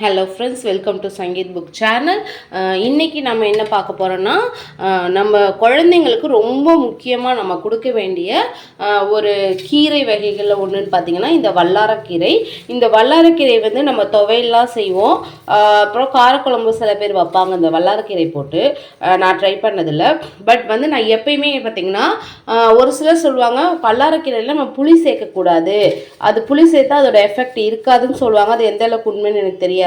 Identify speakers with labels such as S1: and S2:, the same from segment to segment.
S1: Hello friends welcome to Sangeeth book channel இன்றைக்கி நம்ம என்ன பார்க்க போகிறோன்னா uh, நம்ம குழந்தைங்களுக்கு ரொம்ப முக்கியமாக நம்ம கொடுக்க வேண்டிய uh, ஒரு கீரை வகைகளில் ஒன்றுன்னு பார்த்தீங்கன்னா இந்த வல்லாரக்கீரை. இந்த வல்லாரக்கீரை வந்து நம்ம துவையெல்லாம் செய்வோம். Uh, அப்புறம் காரக்குழம்பு சில பேர் வைப்பாங்க இந்த வல்லாரக்கீரை போட்டு. நான் ட்ரை பண்ணதில்ல. பட் வந்து நான் எப்பயுமே பார்த்தீங்கன்னா ஒரு சிலர் சொல்லுவாங்க வல்லாரக்கீரையில் நம்ம புளி சேர்க்கக்கூடாது. அது புளி சேர்த்தா அதோட எஃபெக்ட் இருக்காதுன்னு சொல்லுவாங்க. அது எந்த அளவுக்கு உண்மைன்னு எனக்கு தெரியாது.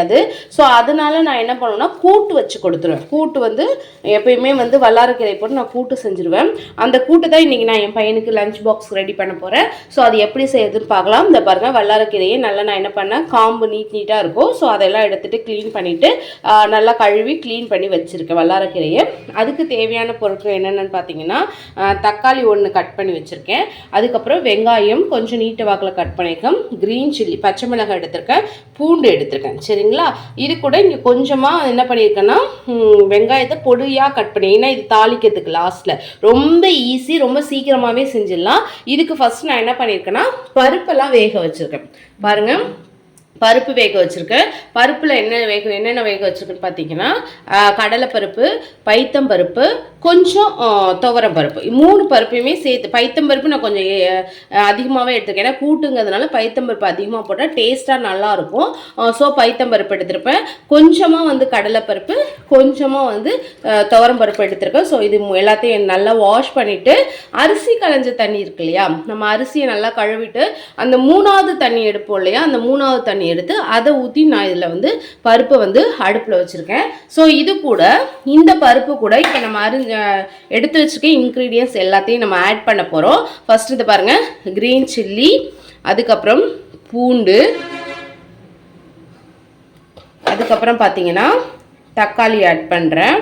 S1: ஸோ அதனால நான் என்ன பண்ணுவேன்னா கூட்டு வச்சு கொடுத்துருவேன். கூட்டு வந்து எப்பயுமே வந்து வல்லாரக்கீரை போட்டு நான் கூட்டு செஞ்சுருவேன். அந்த கூட்டு தான் இன்றைக்கி நான் என் பையனுக்கு லஞ்ச் பாக்ஸ் ரெடி பண்ண போகிறேன் ஸோ அது எப்படி செய்யுதுன்னு பார்க்கலாம். இந்த பாருங்கள் வல்லாரக்கீரையை நல்லா நான் என்ன பண்ணேன் காம்பு நீட் நீட்டாக இருக்கும். ஸோ அதெல்லாம் எடுத்துகிட்டு க்ளீன் பண்ணிவிட்டு நல்லா கழுவி க்ளீன் பண்ணி வச்சுருக்கேன் வல்லாரக்கீரையை அதுக்கு தேவையான பொருட்கள் என்னென்னு பார்த்தீங்கன்னா தக்காளி ஒன்று கட் பண்ணி வச்சுருக்கேன். அதுக்கப்புறம் வெங்காயம் கொஞ்சம் நீட்டு வாக்கில் கட் பண்ணியிருக்கேன். க்ரீன் சில்லி பச்சை மிளகாய் எடுத்திருக்கேன். பூண்டு எடுத்திருக்கேன். சரிங்களா? இது கூட இங்கே கொஞ்சமாக என்ன பண்ணியிருக்கேன்னா வெங்காயத்தை பொடியாக கட் பண்ணி ஏன்னா இது தாளிக்கிறதுக்கு லாஸ்ட்டில் ரொம்ப ஈஸி ரொம்ப சீக்கிரமாகவே செஞ்சிடலாம். இதுக்கு ஃபஸ்ட் நான் என்ன பண்ணியிருக்கேன்னா பருப்பெல்லாம் வேக வச்சுருக்கேன். பாருங்கள் பருப்பு வேக வச்சுருக்கேன். பருப்பில் என்ன வேக என்னென்ன வேக வச்சுருக்குன்னு பார்த்தீங்கன்னா கடலைப்பருப்பு பைத்தம்பருப்பு கொஞ்சம் துவரம் பருப்பு. மூணு பருப்பையுமே சேர்த்து பைத்தம்பருப்பு நான் கொஞ்சம் அதிகமாகவே எடுத்துருக்கேன் ஏன்னா கூட்டுங்கிறதுனால பைத்தம்பருப்பு அதிகமாக போட்டால் டேஸ்ட்டாக நல்லாயிருக்கும். ஸோ பைத்தம்பருப்பு எடுத்திருப்பேன். கொஞ்சமாக வந்து கடலைப்பருப்பு கொஞ்சமாக வந்து துவரம் பருப்பு எடுத்திருக்கேன். ஸோ இது எல்லாத்தையும் நல்லா வாஷ் பண்ணிவிட்டு அரிசி களைஞ்ச தண்ணி இருக்கு இல்லையா? நம்ம அரிசியை நல்லா கழுவிட்டு அந்த மூணாவது தண்ணி எடுப்போம் இல்லையா? அந்த மூணாவது தண்ணி எடுத்து அதை ஊற்றி நான் இதில் வந்து பருப்பை வந்து அடுப்பில் வச்சுருக்கேன். ஸோ இது கூட இந்த பருப்பு கூட இப்போ நம்ம அரிஞ்ச எடுத்து வச்சுருக்க இன்க்ரீடியன்ஸ் எல்லாத்தையும் நம்ம ஆட் பண்ண போகிறோம் ஃபஸ்ட்டு இது பாருங்கள் க்ரீன் சில்லி அதுக்கப்புறம் பூண்டு அதுக்கப்புறம் பார்த்தீங்கன்னா தக்காளி ஆட் பண்ணுறேன்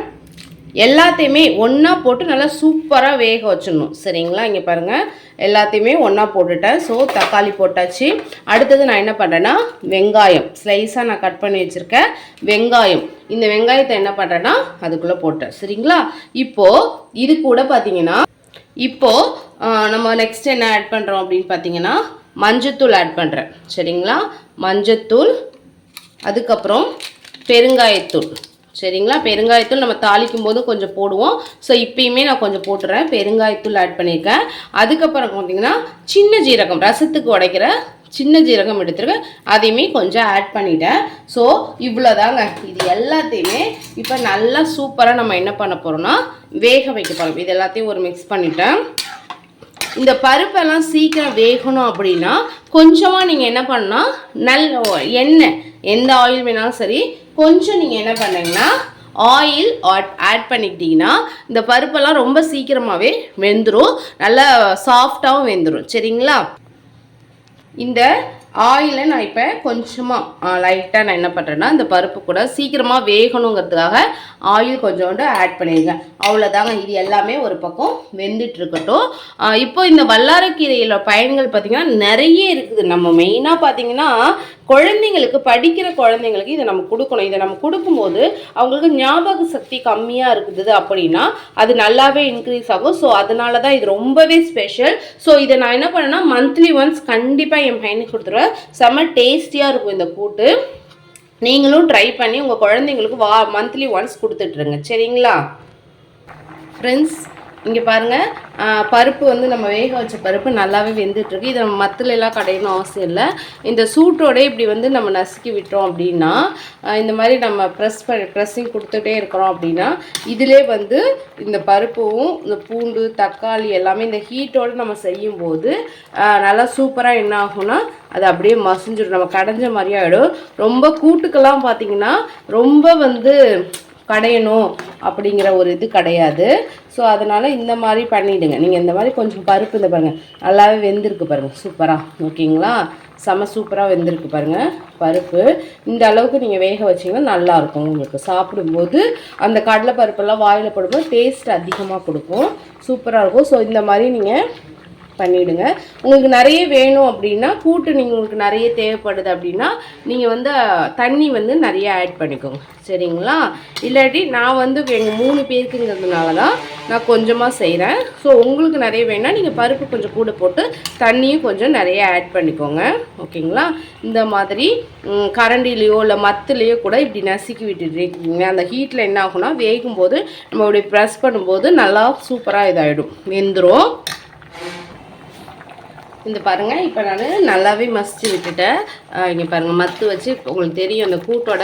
S1: எல்லாத்தையுமே ஒன்றா போட்டு நல்லா சூப்பராக வேக வச்சிடணும். சரிங்களா? இங்கே பாருங்கள் எல்லாத்தையுமே ஒன்றா போட்டுட்டேன். ஸோ தக்காளி போட்டாச்சு. அடுத்தது நான் என்ன பண்ணுறேன்னா வெங்காயம். ஸ்லைஸாக நான் கட் பண்ணி வச்சுருக்கேன். வெங்காயம். இந்த வெங்காயத்தை என்ன பண்ணுறேன்னா அதுக்குள்ளே போட்டேன். சரிங்களா? இப்போது இது கூட பார்த்தீங்கன்னா இப்போது நம்ம நெக்ஸ்ட் என்ன ஆட் பண்ணுறோம் அப்படின்னு பார்த்தீங்கன்னா மஞ்சத்தூள் ஆட் பண்ணுறேன் சரிங்களா? மஞ்சத்தூள் அதுக்கப்புறம் பெருங்காயத்தூள். சரிங்களா? பெருங்காயத்தூள் நம்ம தாளிக்கும் போது கொஞ்சம் போடுவோம். ஸோ இப்பயுமே நான் கொஞ்சம் போட்டுறேன். பெருங்காயத்தூள் ஆட் பண்ணியிருக்கேன். அதுக்கப்புறம் பார்த்தீங்கன்னா சின்ன ஜீரகம் ரசத்துக்கு உடைக்கிற சின்ன ஜீரகம் எடுத்துருக்கேன். அதையுமே கொஞ்சம் ஆட் பண்ணிட்டேன். ஸோ இவ்வளோதாங்க இது எல்லாத்தையுமே இப்போ நல்லா சூப்பராக நம்ம என்ன பண்ண போகிறோம்னா வேக வைக்க போகிறோம் இது எல்லாத்தையும் ஒரு மிக்ஸ் பண்ணிட்டேன். இந்த பருப்பெல்லாம் சீக்கிரம் வேகணும் அப்படின்னா கொஞ்சமாக நீங்கள் என்ன பண்ணால் நல்ல எண்ணெய் எந்த ஆயில் வேணாலும் சரி கொஞ்சம் நீங்கள் என்ன பண்ணுங்கன்னா ஆயில் ஆட் பண்ணிக்கிட்டீங்கன்னா இந்த பருப்பெல்லாம் ரொம்ப சீக்கிரமாகவே வெந்துடும் நல்லா சாஃப்டாகவும் வெந்துடும் சரிங்களா? இந்த ஆயிலை நான் இப்போ கொஞ்சமாக லைட்டாக நான் என்ன பண்ணுறேன்னா இந்த பருப்பு கூட சீக்கிரமாக வேகணுங்கிறதுக்காக ஆயில் கொஞ்சோண்டு ஆட் பண்ணியிருக்கேன் அவ்வளோதாங்க இது எல்லாமே ஒரு பக்கம் வெந்துட்டு இருக்கட்டும் இப்போ இந்த வல்லாரக்கீரையில் பயன்கள் பார்த்திங்கன்னா நிறைய இருக்குது. நம்ம மெயினாக பார்த்தீங்கன்னா குழந்தைங்களுக்கு படிக்கிற குழந்தைங்களுக்கு இதை நம்ம கொடுக்கணும். இதை நம்ம கொடுக்கும்போது அவங்களுக்கு ஞாபக சக்தி கம்மியாக இருக்குது அப்படின்னா அது நல்லாவே இன்க்ரீஸ் ஆகும். ஸோ அதனால தான் இது ரொம்பவே ஸ்பெஷல் ஸோ இதை நான் என்ன பண்ணேன்னா மந்த்லி ஒன்ஸ் கண்டிப்பாக என் பையனுக்கு கொடுத்துருவேன். செம்ம டேஸ்டியாக இருக்கும் இந்த கூட்டு. நீங்களும் ட்ரை பண்ணி உங்கள் குழந்தைங்களுக்கு வா மந்த்லி ஒன்ஸ் கொடுத்துட்ருங்க சரிங்களா? ஃப்ரெண்ட்ஸ் இங்கே பாருங்கள் பருப்பு வந்து நம்ம வேக வச்ச பருப்பு நல்லாவே வெந்துட்டுருக்கு. இதை நம்ம மத்துல எல்லாம் கடையணும் அவசியம் இல்லை. இந்த சூட்டோட இப்படி வந்து நம்ம நசுக்கி விட்டோம் அப்படின்னா இந்த மாதிரி நம்ம ப்ரெஸ் பண்ணி ப்ரெஸ்ஸிங் கொடுத்துட்டே இருக்கிறோம் அப்படின்னா இதிலே வந்து இந்த பருப்பும் இந்த பூண்டு தக்காளி எல்லாமே இந்த ஹீட்டோடு நம்ம செய்யும்போது நல்லா சூப்பராக என்ன ஆகும்னா அது அப்படியே மசிஞ்சிடும். நம்ம கடைஞ்ச மாதிரி ஆகிடும் ரொம்ப கூட்டுக்கெல்லாம் பார்த்தீங்கன்னா ரொம்ப வந்து கடையணும் அப்படிங்கிற ஒரு இது கிடையாது. ஸோ அதனால் இந்த மாதிரி பண்ணிவிடுங்க நீங்கள் இந்த மாதிரி கொஞ்சம் பருப்பு இந்த பாருங்கள் நல்லாவே வெந்திருக்கு பாருங்கள் சூப்பராக ஓகேங்களா? செம சூப்பராக வெந்திருக்கு பாருங்கள் பருப்பு. இந்த அளவுக்கு நீங்கள் வேக வச்சிங்கன்னா நல்லாயிருக்கும் உங்களுக்கு. சாப்பிடும்போது அந்த கடலை பருப்பெல்லாம் வாயில் போடும்போது டேஸ்ட் அதிகமாக கொடுக்கும். சூப்பராக இருக்கும். ஸோ இந்த மாதிரி நீங்கள் பண்ணிவிடுங்க உங்களுக்கு நிறைய வேணும் அப்படின்னா கூட்டு நீங்கள் உங்களுக்கு நிறைய தேவைப்படுது அப்படின்னா நீங்கள் வந்து தண்ணி வந்து நிறைய ஆட் பண்ணிக்கோங்க. சரிங்களா? இல்லாட்டி நான் வந்து எங்கள் மூணு பேருக்குங்கிறதுனால தான் நான் கொஞ்சமாக செய்கிறேன் ஸோ உங்களுக்கு நிறைய வேணால் நீங்கள் பருப்பு கொஞ்சம் கூட போட்டு தண்ணியும் கொஞ்சம் நிறைய ஆட் பண்ணிக்கோங்க. ஓகேங்களா? இந்த மாதிரி கரண்டிலேயோ இல்லை மத்துலேயோ கூட இப்படி நசுக்கி விட்டுட்டுருக்கீங்க அந்த ஹீட்டில் என்ன ஆகும்னா வேகும் போது நம்ம இப்படி ப்ரெஸ் பண்ணும்போது நல்லா சூப்பராக இதாகிடும் வெந்துடும் இந்த பாருங்கள் இப்போ நான் நல்லாவே மசித்து விட்டுட்டேன். இங்கே பாருங்கள் மத்து வச்சு உங்களுக்கு தெரியும் அந்த கூட்டோட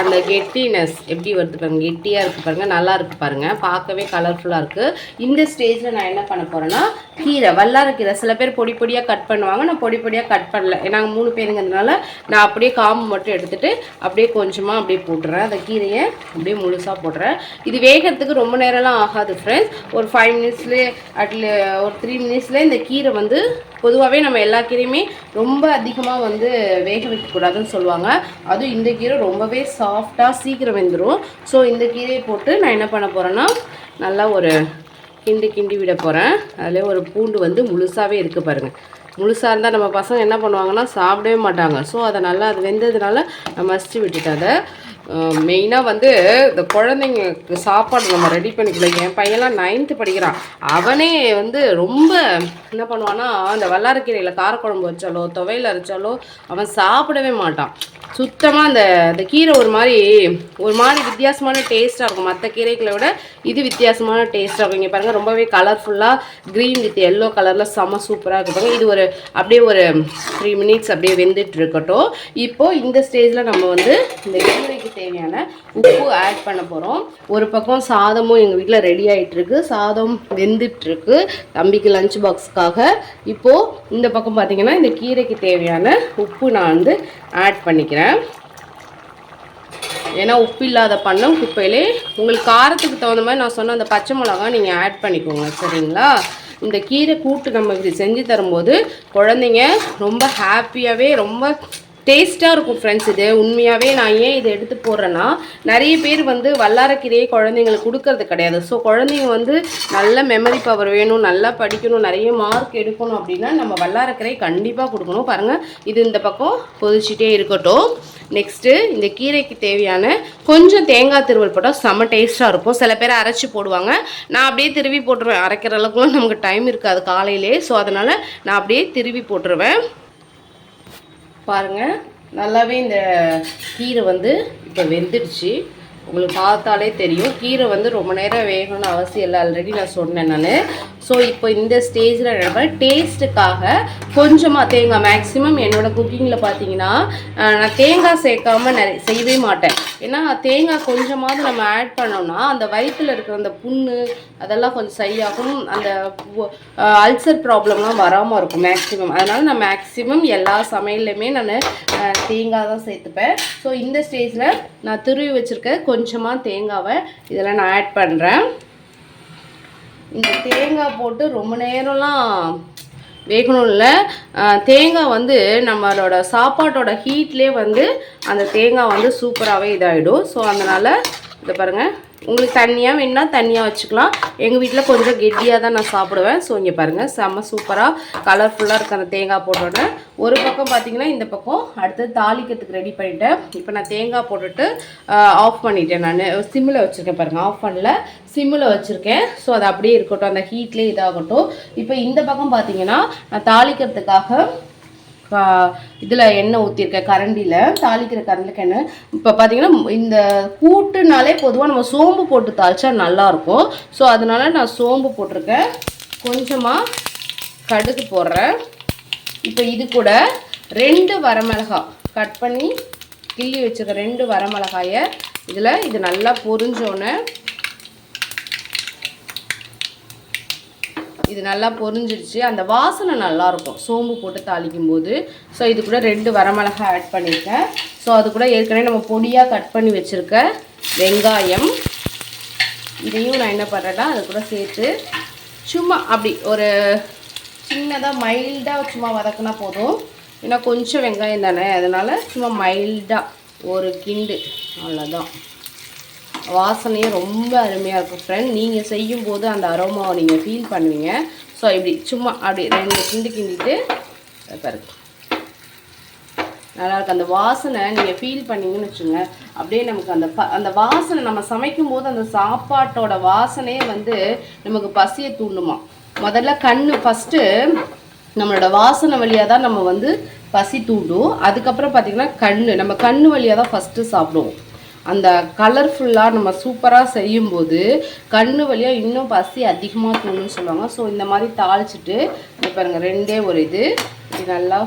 S1: அந்த கெட்டினஸ் எப்படி வருது பாருங்கள் கெட்டியாக இருக்குது பாருங்கள் நல்லா இருக்குது பாருங்கள் பார்க்கவே கலர்ஃபுல்லாக இருக்குது இந்த ஸ்டேஜில் நான் என்ன பண்ண போகிறேன்னா கீரை வல்லார கீரை சில பேர் பொடி பொடியாக கட் பண்ணுவாங்க நான் பொடி பொடியாக கட் பண்ணல. நாங்கள் மூணு பேருங்கிறதுனால நான் அப்படியே காம்பு மட்டும் எடுத்துகிட்டு அப்படியே கொஞ்சமாக அப்படியே போட்டுறேன். அந்த கீரையை அப்படியே முழுசாக போடுறேன் இது வேகிறதுக்கு ரொம்ப நேரம்லாம் ஆகாது ஃப்ரெண்ட்ஸ் ஒரு ஃபைவ் மினிட்ஸ்லேயே அட்ல ஒரு த்ரீ மினிட்ஸ்லேயே இந்த கீரை வந்து பொதுவாகவே நம்ம எல்லா கீரையுமே ரொம்ப அதிகமாக வந்து வேக வைக்கக்கூடாதுன்னு சொல்லுவாங்க. அதுவும் இந்த கீரை ரொம்பவே சாஃப்டாக சீக்கிரம் வெந்துடும் ஸோ இந்த கீரையை போட்டு நான் என்ன பண்ண போகிறேன்னா நல்லா ஒரு கிண்டி கிண்டி விட போகிறேன் அதில் ஒரு பூண்டு வந்து முழுசாகவே இருக்குது பாருங்கள் முழுசாக இருந்தால் நம்ம பசங்க என்ன பண்ணுவாங்கன்னா சாப்பிடவே மாட்டாங்க. ஸோ அதை நல்லா அது வெந்ததுனால நான் மசிச்சு விட்டுட்டு அதை. மெயினாக வந்து இந்த குழந்தைங்களுக்கு சாப்பாடு நம்ம ரெடி பண்ணிக்கல என் பையன்லாம் நைன்த்து படிக்கிறான். அவனே வந்து ரொம்ப என்ன பண்ணுவான்னா அந்த வல்லாரக்கீரையில் காரக்குழம்பு வச்சாலோ துவையல் அரைச்சாலோ அவன் சாப்பிடவே மாட்டான். சுத்தமாக அந்த அந்த கீரை ஒரு மாதிரி ஒரு மாதிரி வித்தியாசமான டேஸ்ட்டாக இருக்கும். மற்ற கீரைகளை விட இது வித்தியாசமான டேஸ்ட்டாக இருக்கும். இங்கே பாருங்கள் ரொம்பவே கலர்ஃபுல்லாக க்ரீன் வித் எல்லோ கலரில் செம்ம சூப்பராக இருக்கு இது ஒரு அப்படியே ஒரு த்ரீ மினிட்ஸ் அப்படியே வெந்துட்டு இருக்கட்டும். இப்போது இந்த ஸ்டேஜில் நம்ம வந்து இந்த கீரைக்கு தேவையான உப்பு ஆட் பண்ண போகிறோம் ஒரு பக்கம் சாதமும் எங்கள் வீட்டில் ரெடி ஆகிட்டுருக்கு சாதம் வெந்துட்டுருக்கு. தம்பிக்கு லஞ்ச் பாக்ஸுக்காக இப்போது இந்த பக்கம் பார்த்தீங்கன்னா இந்த கீரைக்கு தேவையான உப்பு நான் வந்து ஆட் பண்ணிக்கிறேன். ஏன்னா உப்பு இல்லாத பண்ணம் குப்பையிலே. உங்களுக்கு காரத்துக்கு தகுந்த மாதிரி நான் சொன்ன அந்த பச்சை மிளகா நீங்கள் ஆட் பண்ணிக்கோங்க சரிங்களா? இந்த கீரை கூட்டு நம்ம இப்படி செஞ்சு தரும்போது குழந்தைங்க ரொம்ப ஹாப்பியாகவே ரொம்ப டேஸ்ட்டாக இருக்கும் ஃப்ரெண்ட்ஸ் இது. உண்மையாகவே நான் ஏன் இதை எடுத்து போடுறேன்னா நிறைய பேர் வந்து வல்லாரக்கீரையை குழந்தைங்களுக்கு கொடுக்கறது கிடையாது. ஸோ குழந்தைங்க வந்து நல்ல மெமரி பவர் வேணும் நல்லா படிக்கணும் நிறைய மார்க் எடுக்கணும் அப்படின்னா நம்ம வல்லாரக்கீரை கண்டிப்பாக கொடுக்கணும். பாருங்கள் இது இந்த பக்கம் பொதிச்சிட்டே இருக்கட்டும். நெக்ஸ்ட்டு இந்த கீரைக்கு தேவையான கொஞ்சம் தேங்காய் திருவல் போட்டால் செம்ம டேஸ்ட்டாக இருக்கும். சில பேர் அரைச்சி போடுவாங்க. நான் அப்படியே திருவி போட்டுருவேன். அரைக்கிற அளவுக்குலாம் நமக்கு டைம் இருக்காது காலையிலே. ஸோ அதனால் நான் அப்படியே திருவி போட்டுருவேன். பாருங்கள் நல்லாவே இந்த கீரை வந்து இப்போ வெந்துடுச்சு. உங்களுக்கு பார்த்தாலே தெரியும். கீரை வந்து ரொம்ப நேரம் வேகணும்னு அவசியம் இல்லை. ஆல்ரெடி நான் சொன்னேன் நான். ஸோ இப்போ இந்த ஸ்டேஜில் என்ன டேஸ்ட்டுக்காக கொஞ்சமாக தேங்காய் மேக்ஸிமம் என்னோடய குக்கிங்கில் பார்த்தீங்கன்னா நான் தேங்காய் சேர்க்காம நிறைய செய்யவே மாட்டேன். ஏன்னா தேங்காய் கொஞ்சமாவது நம்ம ஆட் பண்ணோம்னா அந்த வயிற்றில் இருக்கிற அந்த புண்ணு அதெல்லாம் கொஞ்சம் சரியாகும் அந்த அல்சர் ப்ராப்ளம்லாம் வராமல் இருக்கும் மேக்ஸிமம் அதனால் நான் மேக்ஸிமம் எல்லா சமையல்லையுமே நான் தேங்காய் தான் சேர்த்துப்பேன். ஸோ இந்த ஸ்டேஜில் நான் துருவி வச்சுருக்க கொஞ்சமாக தேங்காவை இதெல்லாம் நான் ஆட் பண்ணுறேன் இந்த தேங்காய் போட்டு ரொம்ப நேரம்லாம் வேகணும் இல்லை தேங்காய் வந்து நம்மளோட சாப்பாட்டோட ஹீட்லேயே வந்து அந்த தேங்காய் வந்து சூப்பராகவே இதாகிடும் ஸோ அதனால் இதை பாருங்கள் உங்களுக்கு தண்ணியாக வேணும்னா தண்ணியாக வச்சுக்கலாம். எங்கள் வீட்டில் கொஞ்சம் கெட்டியாக தான் நான் சாப்பிடுவேன். ஸோ இங்கே பாருங்கள் செம்ம சூப்பராக கலர்ஃபுல்லாக இருக்க அந்த தேங்காய் போட்டோன்னே. ஒரு பக்கம் பார்த்தீங்கன்னா இந்த பக்கம் அடுத்தது தாளிக்கிறதுக்கு ரெடி பண்ணிவிட்டேன் இப்போ நான் தேங்காய் போட்டுட்டு ஆஃப் பண்ணிட்டேன் நான். சிம்மில் வச்சுருக்கேன் பாருங்கள் ஆஃப் பண்ணல. சிம்மில் வச்சுருக்கேன். ஸோ அது அப்படியே இருக்கட்டும். அந்த ஹீட்லேயே இதாகட்டும். இப்போ இந்த பக்கம் பார்த்தீங்கன்னா நான் தாளிக்கிறதுக்காக இதில் எண்ணெய் ஊற்றிருக்கேன் கரண்டியில் தாளிக்கிற கரண்டில் எண்ணெய் இப்போ பார்த்தீங்கன்னா இந்த கூட்டுனாலே பொதுவாக நம்ம சோம்பு போட்டு தாளிச்சா நல்லாயிருக்கும் ஸோ அதனால நான் சோம்பு போட்டிருக்கேன் கொஞ்சமாக கடுகு போடுறேன். இப்போ இது கூட ரெண்டு வரமிளகாய் கட் பண்ணி கிள்ளி வச்சுருக்க ரெண்டு வரமிளகாயை இதில் இது நல்லா பொரிஞ்சோன்னே இது நல்லா பொரிஞ்சிருச்சு அந்த வாசனை நல்லாயிருக்கும் சோம்பு போட்டு தாளிக்கும் போது ஸோ இது கூட ரெண்டு வரமிளகாய் ஆட் பண்ணியிருக்கேன் ஸோ அது கூட ஏற்கனவே நம்ம பொடியாக கட் பண்ணி வச்சுருக்க வெங்காயம். இதையும் நான் என்ன பண்ணுறேன்னா அது கூட சேர்த்து சும்மா அப்படி ஒரு சின்னதாக மைல்டாக சும்மா வதக்குனா போதும். ஏன்னா கொஞ்சம் வெங்காயம் தானே. அதனால் சும்மா மைல்டாக ஒரு கிண்டு. அவ்வளோதான் வாசனையும் ரொம்ப அருமையாக இருக்கும் ஃப்ரெண்ட் நீங்கள் செய்யும் போது அந்த அரோமாவை நீங்கள் ஃபீல் பண்ணுவீங்க. ஸோ இப்படி சும்மா அப்படி ரெண்டு கிண்டு கிண்டிட்டு இதை பாருங்க. அந்த வாசனை நீங்கள் ஃபீல் பண்ணிங்கன்னு வச்சுங்க அப்படியே நமக்கு அந்த ப அந்த வாசனை நம்ம சமைக்கும் போது அந்த சாப்பாட்டோட வாசனையே வந்து நமக்கு பசியை தூண்டுமா. முதல்ல கண் ஃபஸ்ட்டு நம்மளோட வாசனை வழியாக தான் நம்ம வந்து பசி தூண்டும். அதுக்கப்புறம் பார்த்திங்கன்னா கண் நம்ம கண் வழியாக தான் ஃபஸ்ட்டு சாப்பிடுவோம். அந்த கலர்ஃபுல்லாக நம்ம சூப்பராக செய்யும்போது கண்ணு வழியாக இன்னும் பசி அதிகமாக தூண்டுன்னு சொல்லுவாங்க. ஸோ இந்த மாதிரி தாளிச்சிட்டு இங்க பாருங்க ரெண்டே ஒரு இது. இது நல்லா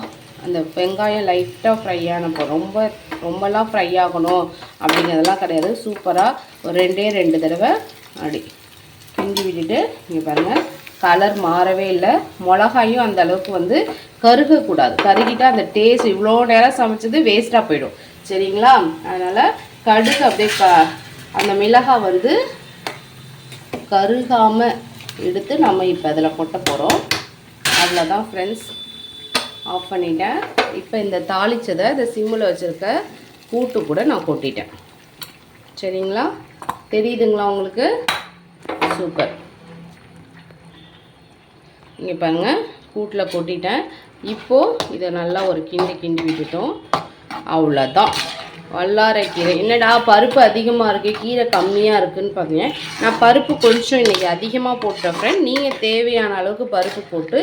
S1: அந்த வெங்காயம் லைட்டாக ஃப்ரை ஆனப்போ ரொம்ப ரொம்பலாம் ஃப்ரை ஆகணும் அப்படிங்கிறதெல்லாம் கிடையாது. சூப்பராக ஒரு ரெண்டே ரெண்டு தடவை அப்படி கிண்டி விட்டுட்டு இங்கே பாருங்கள் கலர் மாறவே இல்லை. மிளகாயும் அந்த அளவுக்கு வந்து கருகக்கூடாது. கருகிட்டால் அந்த டேஸ்ட் இவ்வளோ நேரம் சமைச்சது வேஸ்ட்டாக போயிடும். சரிங்களா? அதனால் கடுகு அப்படியே க அந்த மிளகாய் வந்து கருகாமல் எடுத்து நம்ம இப்போ அதில் கொட்ட போகிறோம் தான் ஃப்ரெண்ட்ஸ் ஆஃப் பண்ணிட்டேன். இப்போ இந்த தாளிச்சதை இந்த சிம்மில் வச்சுருக்க கூட்டு கூட நான் கொட்டிட்டேன். சரிங்களா? தெரியுதுங்களா உங்களுக்கு? சூப்பர் இங்கே பாருங்கள் கூட்டில் கொட்டிட்டேன். இப்போது இதை நல்லா ஒரு கிண்டி கிண்டி விட்டுட்டோம். அவ்வளோதான் வல்லாரைக்கீரை என்னடா பருப்பு அதிகமாக இருக்குது கீரை கம்மியாக இருக்குன்னு பார்த்தீங்க நான் பருப்பு கொஞ்சம் இன்றைக்கி அதிகமாக போட்டேன் ஃப்ரெண்ட் நீங்கள் தேவையான அளவுக்கு பருப்பு போட்டு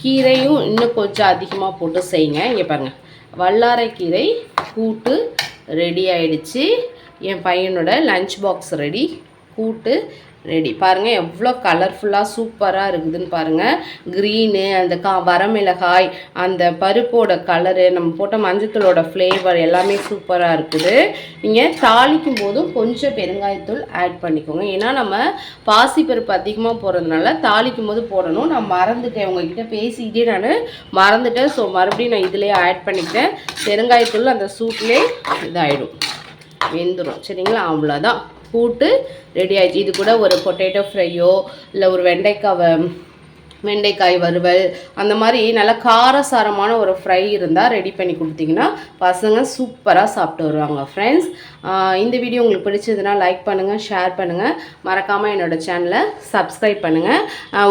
S1: கீரையும் இன்னும் கொஞ்சம் அதிகமாக போட்டு செய்யுங்க. இங்கே பாருங்கள் வல்லாரைக்கீரை கூட்டு ரெடி ஆயிடுச்சு. என் பையனோட லஞ்ச் பாக்ஸ் ரெடி கூட்டு ரெடி பாருங்கள் எவ்வளோ கலர்ஃபுல்லாக சூப்பராக இருக்குதுன்னு பாருங்கள் க்ரீனு அந்த கா வரமிளகாய் அந்த பருப்போட கலரு நம்ம போட்ட மஞ்சத்தூளோட ஃப்ளேவர் எல்லாமே சூப்பராக இருக்குது. நீங்கள் தாளிக்கும் போதும் கொஞ்சம் பெருங்காயத்தூள் ஆட் பண்ணிக்கோங்க. ஏன்னா நம்ம பாசிப்பருப்பு அதிகமாக போடுறதுனால தாளிக்கும் போது போடணும். நான் மறந்துட்டேன் உங்ககிட்ட பேசிக்கிட்டே நான் மறந்துட்டேன். ஸோ மறுபடியும் நான் இதிலே ஆட் பண்ணிக்கிட்டேன் பெருங்காயத்தூள் அந்த சூட்லேயே இதாகிடும் வெந்துடும் சரிங்களா? அவ்வளோதான் கூட்டு ரெடி ஆயிடுச்சு. இது கூட ஒரு பொட்டேட்டோ ஃப்ரையோ இல்லை ஒரு வெண்டைக்காவை வெண்டைக்காய் வறுவல் அந்த மாதிரி நல்லா காரசாரமான ஒரு ஃப்ரை இருந்தால் ரெடி பண்ணி கொடுத்தீங்கன்னா பசங்க சூப்பராக சாப்பிட்டு வருவாங்க ஃப்ரெண்ட்ஸ் இந்த வீடியோ உங்களுக்கு பிடிச்சதுன்னா லைக் பண்ணுங்கள் ஷேர் பண்ணுங்கள் மறக்காமல் என்னோடய சேனலை சப்ஸ்கிரைப் பண்ணுங்கள்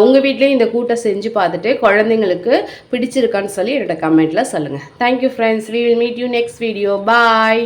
S1: உங்கள் வீட்லேயும் இந்த கூட்டை செஞ்சு பார்த்துட்டு குழந்தைங்களுக்கு பிடிச்சிருக்கான்னு சொல்லி என்னோட கமெண்ட்டில் சொல்லுங்கள் thank you friends we will meet you next video bye